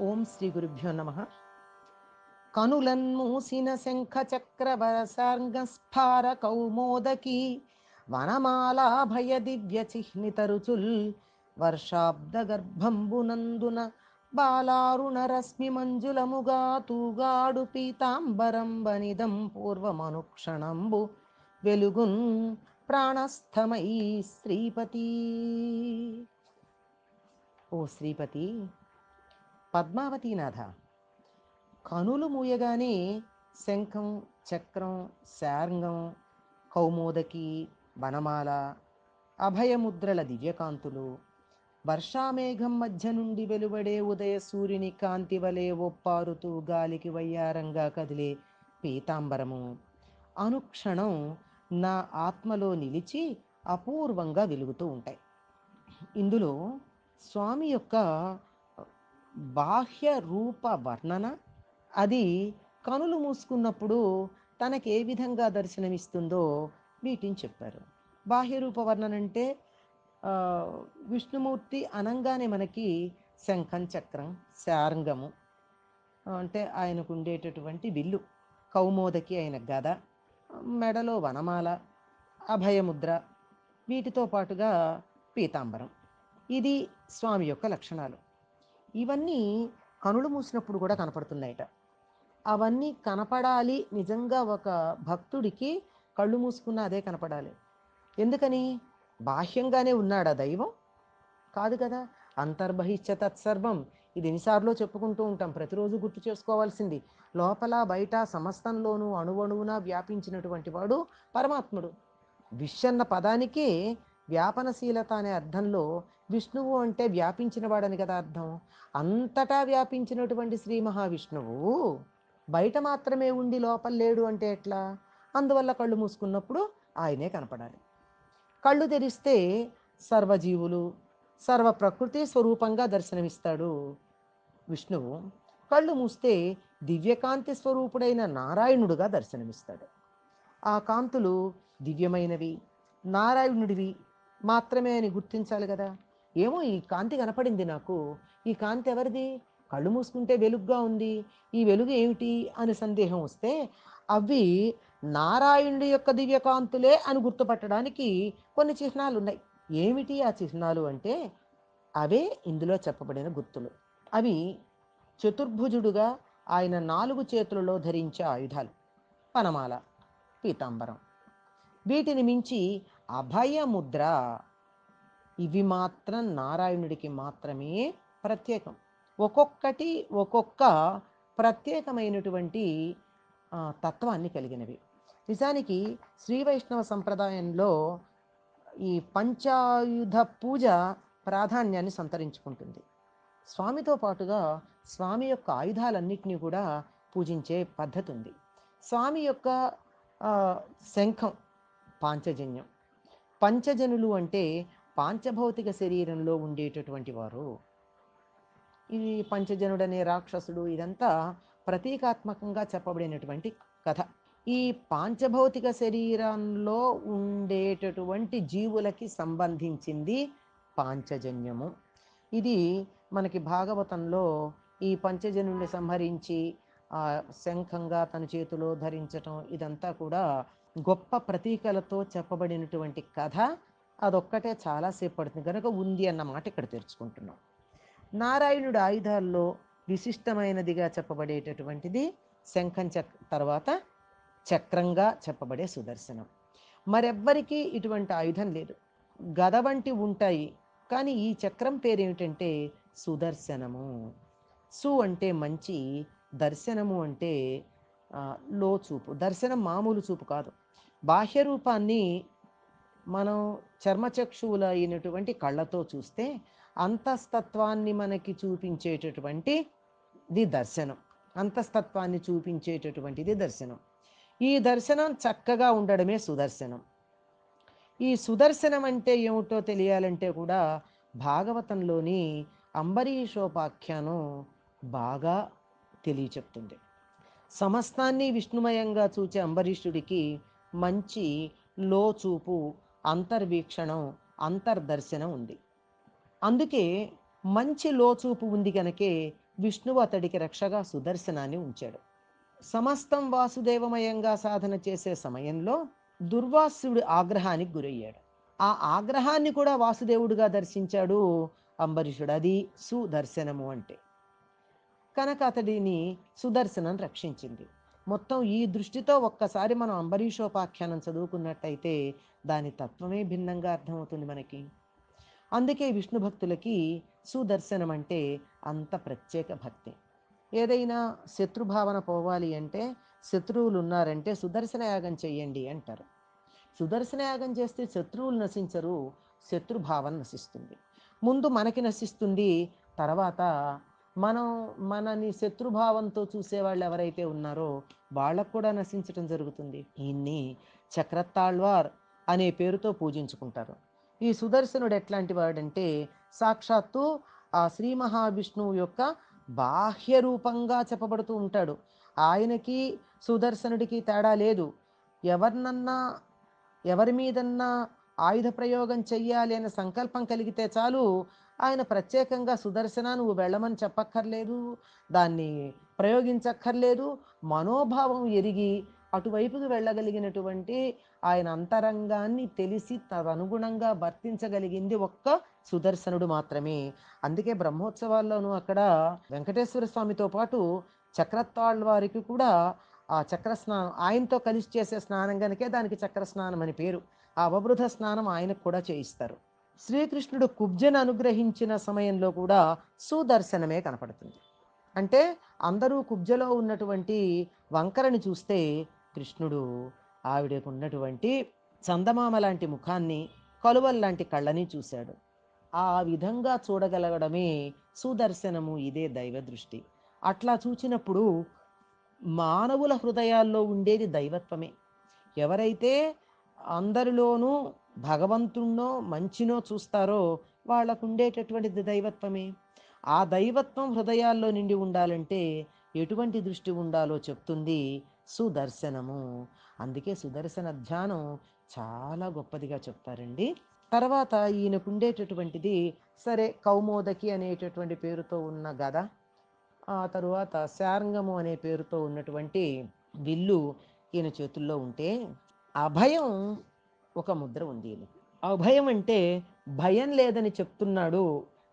ఓం శ్రీ గురుభ్యో నమ. కనులన్ మూసిన శంఖ చక్రవరసార్గస్ఫార కౌమోదకి వనమాలాభయ దివ్య చిహ్నిత రుచుల్ వర్షాబ్ద గర్భంబునందున బాలారుణ రశ్మి మంజులముగా తూగాడు పీతాంబరం వనిదం పూర్వమనుక్షణంబు వెలుగున్ ప్రాణస్థమయీ శ్రీపతి. ఓ శ్రీపతి పద్మావతీనాథ కనులు మూయగానే శంఖం చక్రం శార్ంగం కౌమోదకి వనమాల అభయముద్రల దివ్యకాంతులు వర్షామేఘం మధ్య నుండి వెలువడే ఉదయ సూర్యుని కాంతి వలె ఒప్పారుతూ గాలికి వయ్యారంగా కదిలే పీతాంబరము. అనుక్షణం నా ఆత్మలో నిలిచి అపూర్వంగా వెలుగుతూ ఉంటాయి. ఇందులో స్వామి యొక్క బాహ్య రూప వర్ణన అది కనులు మూసుకున్నప్పుడు తనకి ఏ విధంగా దర్శనమిస్తుందో వీటిని చెప్పారు. బాహ్య రూప వర్ణన అంటే విష్ణుమూర్తి అనంగానే మనకి శంఖం చక్రం శారంగము అంటే ఆయనకు ఉండేటటువంటి విల్లు కౌమోదకి ఆయన గద మెడలో వనమాల అభయముద్ర వీటితో పాటుగా పీతాంబరం. ఇది స్వామి యొక్క లక్షణాలు. ఇవన్నీ కనులు మూసినప్పుడు కూడా కనపడుతున్నాయట. అవన్నీ కనపడాలి నిజంగా ఒక భక్తుడికి కళ్ళు మూసుకున్న అదే కనపడాలి. ఎందుకని? బాహ్యంగానే ఉన్నాడా దైవం? కాదు కదా. అంతర్బహిష్య తత్సర్వం. ఇది ఎన్నిసార్లు చెప్పుకుంటూ ఉంటాం. ప్రతిరోజు గుర్తు చేసుకోవాల్సింది లోపల బయట సమస్తంలోనూ అణువణువున వ్యాపించినటువంటి వాడు పరమాత్ముడు. విశ్వన్న పదానికే వ్యాపనశీలత అనే అర్థంలో విష్ణువు అంటే వ్యాపించినవాడని కదా అర్థం? అంతటా వ్యాపించినటువంటి శ్రీ మహావిష్ణువు బయట మాత్రమే ఉండి లోపల లేడు అంటే ఎట్లా? అందువల్ల కళ్ళు మూసుకున్నప్పుడు ఆయనే కనపడాలి. కళ్ళు తెరిస్తే సర్వజీవులు సర్వ ప్రకృతి స్వరూపంగా దర్శనమిస్తాడు విష్ణువు. కళ్ళు మూస్తే దివ్యకాంతి స్వరూపుడైన నారాయణుడుగా దర్శనమిస్తాడు. ఆ కాంతులు దివ్యమైనవి నారాయణుడివి మాత్రమే అని గుర్తించాలి కదా. ఏమో ఈ కాంతి కనపడింది నాకు. ఈ కాంతి ఎవరిది? కళ్ళు మూసుకుంటే వెలుగుగా ఉంది. ఈ వెలుగు ఏమిటి అని సందేహం వస్తే అవి నారాయణుడి యొక్క దివ్యకాంతులే అని గుర్తుపట్టడానికి కొన్ని చిహ్నాలు ఉన్నాయి ఏమిటి ఆ చిహ్నాలు అంటే అవే ఇందులో చెప్పబడిన గుర్తులు. అవి చతుర్భుజుడుగా ఆయన నాలుగు చేతులలో ధరించే ఆయుధాలు. పనమాల పీతాంబరం. వీటిని మించి అభయముద్ర ఇవి మాత్రం నారాయణుడికి మాత్రమే ప్రత్యేకం. ఒక్కొక్కటి ఒక్కొక్క ప్రత్యేకమైనటువంటి తత్వాన్ని కలిగినవి. నిజానికి శ్రీ వైష్ణవ సంప్రదాయంలో ఈ పంచాయుధ పూజ ప్రాధాన్యాన్ని సంతరించుకుంటుంది. స్వామితో పాటుగా స్వామి యొక్క ఆయుధాలన్నింటినీ కూడా పూజించే పద్ధతి ఉంది స్వామి యొక్క శంఖం పాంచజన్యం. పంచజనులు అంటే పాంచభౌతిక శరీరంలో ఉండేటటువంటి వారు. ఈ పంచజనుడనే రాక్షసుడు ఇదంతా ప్రతీకాత్మకంగా చెప్పబడినటువంటి కథ. ఈ పాంచభౌతిక శరీరంలో ఉండేటటువంటి జీవులకి సంబంధించింది పాంచజన్యము. ఇది మనకి భాగవతంలో ఈ పంచజన్యుని సంహరించి ఆ శంఖంగా తన చేతిలో ధరించటం ఇదంతా కూడా గొప్ప ప్రతీకలతో చెప్పబడినటువంటి కథ. అదొక్కటే చాలాసేపు పడుతుంది కనుక ఉంది అన్న మాట ఇక్కడ తెరుచుకుంటున్నాం. నారాయణుడు ఆయుధాల్లో విశిష్టమైనదిగా చెప్పబడేటటువంటిది శంఖం చక్ తర్వాత చక్రంగా చెప్పబడే సుదర్శనం. మరెవ్వరికీ ఇటువంటి ఆయుధం లేదు. గద వంటి ఉంటాయి. కానీ ఈ చక్రం పేరు ఏమిటంటే సుదర్శనము. సు అంటే మంచి దర్శనము అంటే లో చూపు దర్శనం మామూలు చూపు కాదు. బాహ్య రూపాన్ని మనం చర్మచక్షువుల అయినటువంటి కళ్ళతో చూస్తే అంతస్తత్వాన్ని మనకి చూపించేటటువంటి ది దర్శనం. అంతస్తత్వాన్ని చూపించేటటువంటిది దర్శనం. ఈ దర్శనం చక్కగా ఉండడమే సుదర్శనం. ఈ సుదర్శనం అంటే ఏమిటో తెలియాలంటే కూడా భాగవతంలోని అంబరీషోపాఖ్యానం బాగా తెలియచెప్తుంది. సమస్తాన్ని విష్ణుమయంగా చూచే అంబరీషుడికి మంచి లోచూపు అంతర్వీక్షణం అంతర్దర్శనం ఉంది. అందుకే మంచి లోచూపు ఉంది కనుకే విష్ణువు అతడికి రక్షగా సుదర్శనాన్ని ఉంచాడు. సమస్తం వాసుదేవమయంగా సాధన చేసే సమయంలో దుర్వాసుడి ఆగ్రహానికి గురయ్యాడు. ఆ ఆగ్రహాన్ని కూడా వాసుదేవుడిగా దర్శించాడు అంబరీషుడు. అది సుదర్శనము అంటే. కనుక అతడిని సుదర్శనం రక్షించింది. మొత్తం ఈ దృష్టితో ఒక్కసారి మనం అంబరీషోపాఖ్యానం చదువుకున్నట్టయితే దాని తత్వమే భిన్నంగా అర్థమవుతుంది మనకి. అందుకే విష్ణు భక్తులకి సుదర్శనం అంటే అంత ప్రత్యేక భక్తి. ఏదైనా శత్రుభావన పోవాలి అంటే శత్రువులు ఉన్నారంటే సుదర్శన యాగం చెయ్యండి అంటారు. సుదర్శన యాగం చేస్తే శత్రువులు నశించరు శత్రుభావన నశిస్తుంది. ముందు మనకి నశిస్తుంది తర్వాత మనం మనని శత్రుభావంతో చూసేవాళ్ళు ఎవరైతే ఉన్నారో వాళ్ళకు కూడా నశించటం జరుగుతుంది. ఈయన్ని చక్రత్తాళ్వార్ అనే పేరుతో పూజించుకుంటారు. ఈ సుదర్శనుడు ఎట్లాంటి వాడంటే సాక్షాత్తు ఆ శ్రీ మహావిష్ణువు యొక్క బాహ్య రూపంగా చెప్పబడుతూ ఉంటాడు. ఆయనకి సుదర్శనుడికి తేడా లేదు. ఎవరినన్నా ఎవరి మీదన్నా ఆయుధ ప్రయోగం చెయ్యాలి అనే సంకల్పం కలిగితే చాలు ఆయన ప్రత్యేకంగా సుదర్శన నువ్వు వెళ్ళమని చెప్పక్కర్లేదు దాన్ని ప్రయోగించక్కర్లేదు మనోభావం ఎరిగి అటువైపుకు వెళ్ళగలిగినటువంటి ఆయన అంతరంగాన్ని తెలిసి తదనుగుణంగా వర్తించగలిగింది ఒక్క సుదర్శనుడు మాత్రమే. అందుకే బ్రహ్మోత్సవాల్లోనూ అక్కడ వెంకటేశ్వర స్వామితో పాటు చక్రత్వాళ్ళ వారికి కూడా ఆ చక్ర స్నానం ఆయనతో కలిసి చేసే స్నానం కనుకే దానికి చక్ర స్నానం అని పేరు. ఆ అవబృధ స్నానం ఆయనకు కూడా చేయిస్తారు. శ్రీకృష్ణుడు కుబ్జను అనుగ్రహించిన సమయంలో కూడా సుదర్శనమే కనపడుతుంది. అంటే అందరూ కుబ్జలో ఉన్నటువంటి వంకరని చూస్తే కృష్ణుడు ఆవిడకు ఉన్నటువంటి చందమామ లాంటి ముఖాన్ని కలువల్లాంటి కళ్ళని చూశాడు. ఆ విధంగా చూడగలగడమే సుదర్శనము ఇదే దైవ దృష్టి అట్లా చూచినప్పుడు మానవుల హృదయాల్లో ఉండేది దైవత్వమే. ఎవరైతే అందరిలోనూ భగవంతుణ్ణో మంచినో చూస్తారో వాళ్ళకు ఉండేటటువంటిది దైవత్వమే. ఆ దైవత్వం హృదయాల్లో నిండి ఉండాలంటే ఎటువంటి దృష్టి ఉండాలో చెప్తుంది సుదర్శనము. అందుకే సుదర్శన ధ్యానం చాలా గొప్పదిగా చెప్తారండి. తర్వాత ఈయనకు ఉండేటటువంటిది సరే కౌమోదకి అనేటటువంటి పేరుతో ఉన్న గద ఆ తరువాత శారంగము అనే పేరుతో ఉన్నటువంటి విల్లు ఈయన చేతుల్లో ఉంటే అభయం ఒక ముద్ర ఉంది ఈయనకి. అభయం అంటే భయం లేదని చెప్తున్నాడు.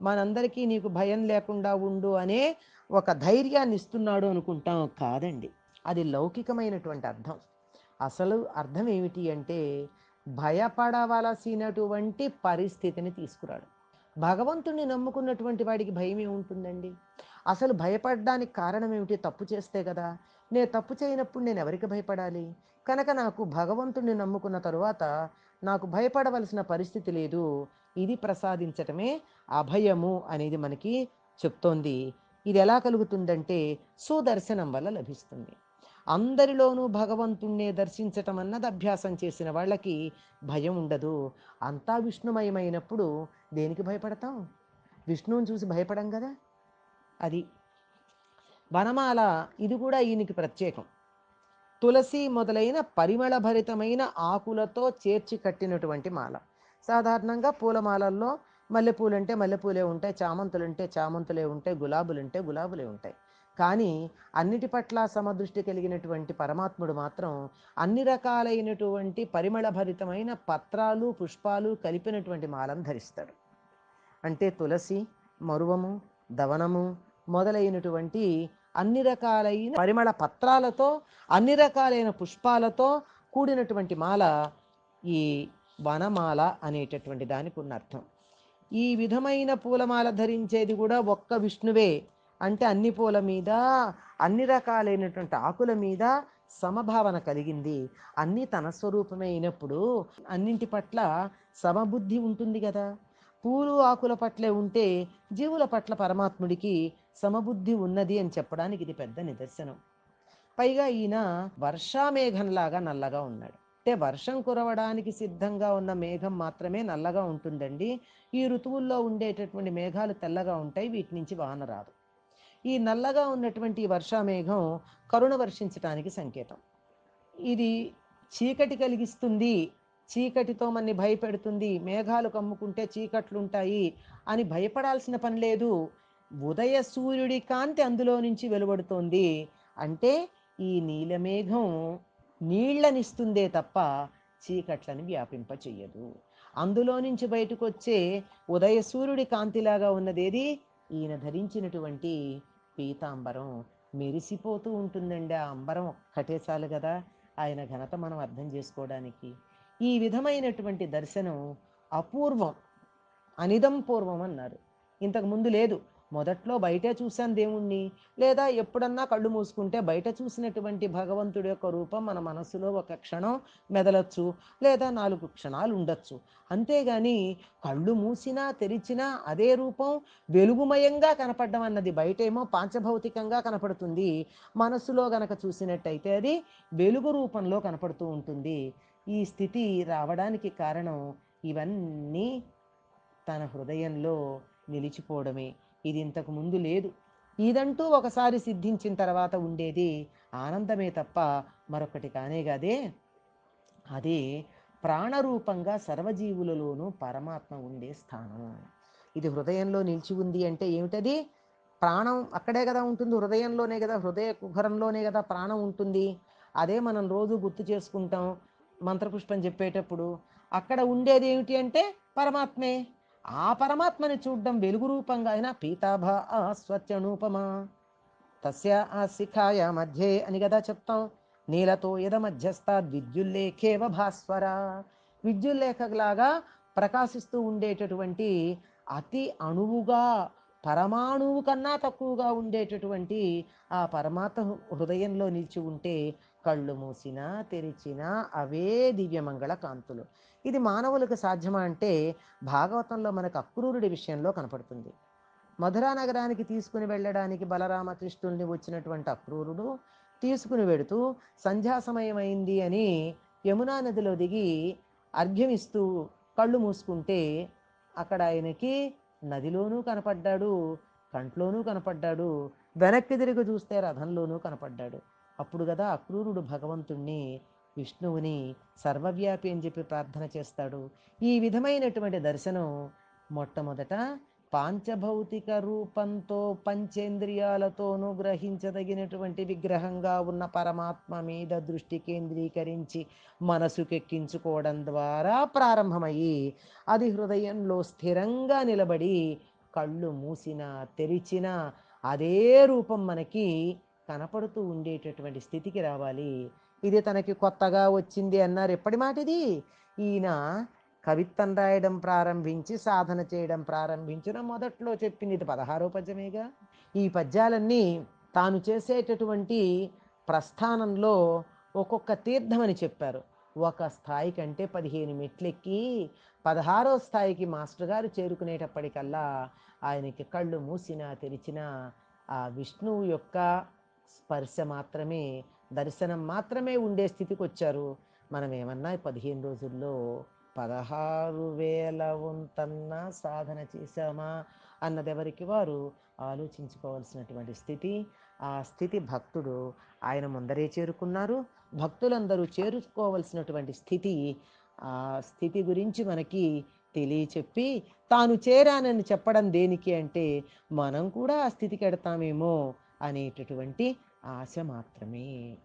మనందరికీ నీకు భయం లేకుండా ఉండు అనే ఒక ధైర్యాన్ని ఇస్తున్నాడు అనుకుంటాం. కాదండి. అది లౌకికమైనటువంటి అర్థం. అసలు అర్థం ఏమిటి అంటే భయపడవలసినటువంటి పరిస్థితిని తీసుకురాడు. భగవంతుణ్ణి నమ్ముకున్నటువంటి వాడికి భయం ఏముంటుందండి? అసలు భయపడడానికి కారణం ఏమిటి? తప్పు చేస్తే కదా. నేను తప్పు చేయనప్పుడు నేను ఎవరికి భయపడాలి? కనుక నాకు భగవంతుణ్ణి నమ్ముకున్న తరువాత నాకు భయపడవలసిన పరిస్థితి లేదు. ఇది ప్రసాదించటమే అభయము అనేది మనకి చెప్తోంది. ఇది ఎలా కలుగుతుందంటే సుదర్శనం వల్ల లభిస్తుంది. అందరిలోనూ భగవంతుణ్ణే దర్శించటం అన్నది అభ్యాసం చేసిన వాళ్ళకి భయం ఉండదు. అంతా విష్ణుమయమైనప్పుడు దేనికి భయపడతాం? విష్ణువుని చూసి భయపడం కదా? అది. వనమాల ఇది కూడా ఈయనకి ప్రత్యేకం. తులసి మొదలైన పరిమళభరితమైన ఆకులతో చేర్చి కట్టినటువంటి మాల. సాధారణంగా పూలమాలల్లో మల్లెపూలు అంటే మల్లెపూలే ఉంటాయి చామంతులు అంటే చామంతులే ఉంటాయి గులాబులు అంటే గులాబులే ఉంటాయి. కానీ అన్నిటి పట్ల సమదృష్టి కలిగినటువంటి పరమాత్ముడు మాత్రం అన్ని రకాలైనటువంటి పరిమళభరితమైన పత్రాలు పుష్పాలు కలిపినటువంటి మాలను ధరిస్తాడు. అంటే తులసి మరువము దవనము మొదలైనటువంటి అన్ని రకాలైన పరిమళ పత్రాలతో అన్ని రకాలైన పుష్పాలతో కూడినటువంటి మాల ఈ వనమాల అనేటటువంటి దానికి ఉన్న అర్థం. ఈ విధమైన పూలమాల ధరించేది కూడా ఒక్క విష్ణువే. అంటే అన్ని పూల మీద అన్ని రకాలైనటువంటి ఆకుల మీద సమభావన కలిగింది. అన్నీ తన స్వరూపమే అయినప్పుడు అన్నింటి పట్ల సమబుద్ధి ఉంటుంది కదా. పూలు ఆకుల పట్లే ఉంటే జీవుల పట్ల పరమాత్ముడికి సమబుద్ధి ఉన్నది అని చెప్పడానికి ఇది పెద్ద నిదర్శనం. పైగా ఈయన వర్షామేఘంలాగా నల్లగా ఉన్నాడు. అంటే వర్షం కురవడానికి సిద్ధంగా ఉన్న మేఘం మాత్రమే నల్లగా ఉంటుందండి. ఈ ఋతువుల్లో ఉండేటటువంటి మేఘాలు తెల్లగా ఉంటాయి. వీటి నుంచి వాన రాదు. ఈ నల్లగా ఉన్నటువంటి వర్షామేఘం కరుణ వర్షించటానికి సంకేతం. ఇది చీకటి కలిగిస్తుంది చీకటితో మనని భయపెడుతుంది మేఘాలు కమ్ముకుంటే చీకట్లుంటాయి అని భయపడాల్సిన పని లేదు. ఉదయ సూర్యుడి కాంతి అందులో నుంచి వెలువడుతోంది. అంటే ఈ నీలమేఘం నీళ్ళనిస్తుందే తప్ప చీకట్లను వ్యాపింప చెయ్యదు అందులో నుంచి బయటకు వచ్చే ఉదయ సూర్యుడి కాంతిలాగా ఉన్నదేది? ఈయన ధరించినటువంటి పీతాంబరం మెరిసిపోతూ ఉంటుందండి. ఆ అంబరం ఒక్కటే చాలు కదా ఆయన ఘనత మనం అర్థం చేసుకోవడానికి. ఈ విధమైనటువంటి దర్శనం అపూర్వం అనిదం పూర్వం అన్నారు. ఇంతకు ముందు లేదు. మొదట్లో బయటే చూశాను దేవుణ్ణి లేదా ఎప్పుడన్నా కళ్ళు మూసుకుంటే బయట చూసినటువంటి భగవంతుడి యొక్క రూపం మన మనసులో ఒక క్షణం మెదలొచ్చు లేదా నాలుగు క్షణాలు ఉండొచ్చు. అంతేగాని కళ్ళు మూసినా తెరిచినా అదే రూపం వెలుగుమయంగా కనపడడం అన్నది బయటేమో పాంచభౌతికంగా కనపడుతుంది. మనసులో గనక చూసినట్టయితే అది వెలుగు రూపంలో కనపడుతూ ఉంటుంది. ఈ స్థితి రావడానికి కారణం ఇవన్నీ తన హృదయంలో నిలిచిపోవడమే. ఇది ఇంతకు ముందు లేదు. ఇదంటూ ఒకసారి సిద్ధించిన తర్వాత ఉండేది ఆనందమే తప్ప మరొకటి కానే కాదే. అదే ప్రాణరూపంగా సర్వజీవులలోనూ పరమాత్మ ఉండే స్థానం. ఇది హృదయంలో నిలిచి ఉంది అంటే ఏమిటది? ప్రాణం అక్కడే కదా ఉంటుంది హృదయంలోనే కదా హృదయ కుహరంలోనే కదా ప్రాణం ఉంటుంది. అదే మనం రోజు గుర్తు చేసుకుంటాం మంత్రపుష్పం చెప్పేటప్పుడు. అక్కడ ఉండేది ఏమిటి అంటే పరమాత్మే. ఆ పరమాత్మని చూడడం వెలుగు రూపంగా అయినా పీతాభ స్వత్యనూపమా తస్య ఆ శిఖాయ మధ్యే అని కదా చెప్తాం. నీలతో యద మధ్యస్థాద్ విద్యుల్లేఖేవ భాస్వర. విద్యుల్లేఖలాగా ప్రకాశిస్తూ ఉండేటటువంటి అతి అణువుగా పరమాణువు కన్నా తక్కువగా ఉండేటటువంటి ఆ పరమాత్మ హృదయంలో నిలిచి ఉంటే కళ్ళు మూసినా తెరిచినా అవే దివ్యమంగళ కాంతులు. ఇది మానవులకు సాధ్యమా అంటే భాగవతంలో మనకు అక్రూరుడి విషయంలో కనపడుతుంది. మధురా నగరానికి తీసుకుని వెళ్ళడానికి బలరామకృష్ణుల్ని వచ్చినటువంటి అక్రూరుడు తీసుకుని వెడుతూ సంధ్యా సమయమైంది అని యమునా నదిలో దిగి అర్ఘ్యమిస్తూ కళ్ళు మూసుకుంటే అక్కడ ఆయనకి నదిలోనూ కనపడ్డాడు కంట్లోనూ కనపడ్డాడు వెనక్కి తిరిగి చూస్తే రథంలోనూ కనపడ్డాడు. అప్పుడు కదా అక్రూరుడు భగవంతుణ్ణి విష్ణువుని సర్వవ్యాపి అని చెప్పి ప్రార్థన చేస్తాడు. ఈ విధమైనటువంటి దర్శనం మొట్టమొదట పాంచభౌతిక రూపంతో పంచేంద్రియాలతోనూ గ్రహించదగినటువంటి విగ్రహంగా ఉన్న పరమాత్మ మీద దృష్టి కేంద్రీకరించి మనసుకెక్కించుకోవడం ద్వారా ప్రారంభమయ్యి అది హృదయంలో స్థిరంగా నిలబడి కళ్ళు మూసినా తెరిచినా అదే రూపం మనకి కనపడుతూ ఉండేటటువంటి స్థితికి రావాలి. ఇది తనకి కొత్తగా వచ్చింది అన్నారు. ఎప్పటి మాట ఇది ఈయన కవిత్వం రాయడం ప్రారంభించి సాధన చేయడం ప్రారంభించిన మొదట్లో చెప్పింది ఇది పదహారో పద్యమేగా. ఈ పద్యాలన్నీ తాను చేసేటటువంటి ప్రస్థానంలో ఒక్కొక్క తీర్థం అని చెప్పారు. ఒక స్థాయి కంటే పదిహేను మెట్లెక్కి పదహారో స్థాయికి మాస్టర్ గారు చేరుకునేటప్పటికల్లా ఆయనకి కళ్ళు మూసినా తెరిచినా ఆ విష్ణువు యొక్క స్పర్శ మాత్రమే దర్శనం మాత్రమే ఉండే స్థితికి వచ్చారు మనం ఏమన్నా పదిహేను రోజుల్లో పదహారు వేల వంతన్నా సాధన చేశామా అన్నది ఎవరికి వారు ఆలోచించుకోవాల్సినటువంటి స్థితి? ఆ స్థితి భక్తుడు ఆయన ముందరే చేరుకున్నారు. భక్తులందరూ చేరుకోవలసినటువంటి స్థితి ఆ స్థితి గురించి మనకి తెలియచెప్పి తాను చేరానని చెప్పడం దేనికి అంటే మనం కూడా ఆ స్థితికి ఎడతామేమో అనేటటువంటి ఆశ మాత్రమే.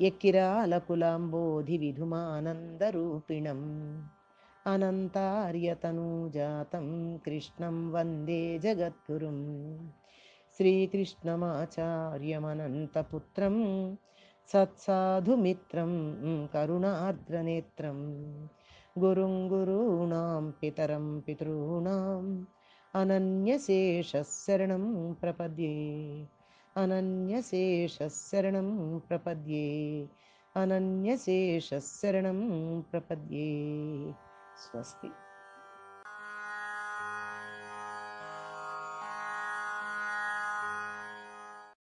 यक्किरालकुलाम्बोधिविधुमानन्दरूपिणम्। अनन्तार्यतनूजातं कृष्णं वन्दे जगद्गुरुं श्रीकृष्णमाचार्यमनन्तपुत्रं सत्साधुमित्रं करुणार्द्रनेत्रं गुरुं गुरूणां पितरं पितॄणाम् अनन्यशेषशरणं प्रपद्ये। अनन्यशेषशरणं प्रपद्ये। अनन्यशेषशरणं प्रपद्ये। स्वस्ति।